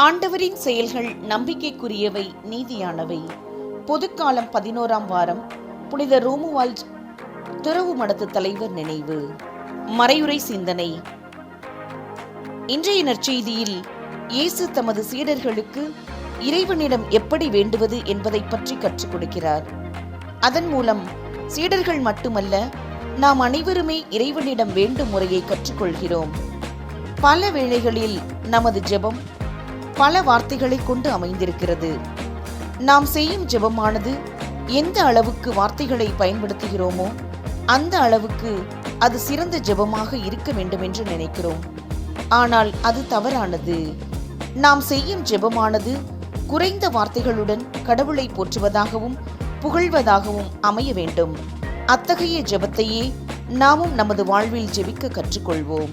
ஆண்டவரின் செயல்கள் நம்பிக்கைக்குரியவை நீதியானவை. பொதுக்காலம் பதினோராம் வாரம் புனித ரோமுவால்ட் துறவு மடத்து தலைவர் நினைவு. மறையுறை சிந்தனை. இன்றைய நற்செய்தியில் இயேசு தமது சீடர்களுக்கு இறைவனிடம் எப்படி வேண்டுவது என்பதை பற்றி கற்றுக் கொடுக்கிறார். அதன் மூலம் சீடர்கள் மட்டுமல்ல நாம் அனைவருமே இறைவனிடம் வேண்டும் முறையை கற்றுக்கொள்கிறோம் பல வேளைகளில் நமது ஜெபம் பல வார்த்தைகளை கொண்டு அமைந்திருக்கிறது. நாம் செய்யும் ஜெபமானது எந்த அளவுக்கு வார்த்தைகளை பயன்படுத்துகிறோமோ அந்த அளவுக்கு அது சிறந்த ஜெபமாக இருக்க வேண்டும் என்று நினைக்கிறோம். ஆனால் அது தவறானது. நாம் செய்யும் ஜெபமானது குறைந்த வார்த்தைகளுடன் கடவுளை போற்றுவதாகவும் புகழ்வதாகவும் அமைய வேண்டும். அத்தகைய ஜெபத்தையே நாமும் நமது வாழ்வில் ஜெபிக்க கற்றுக்கொள்வோம்.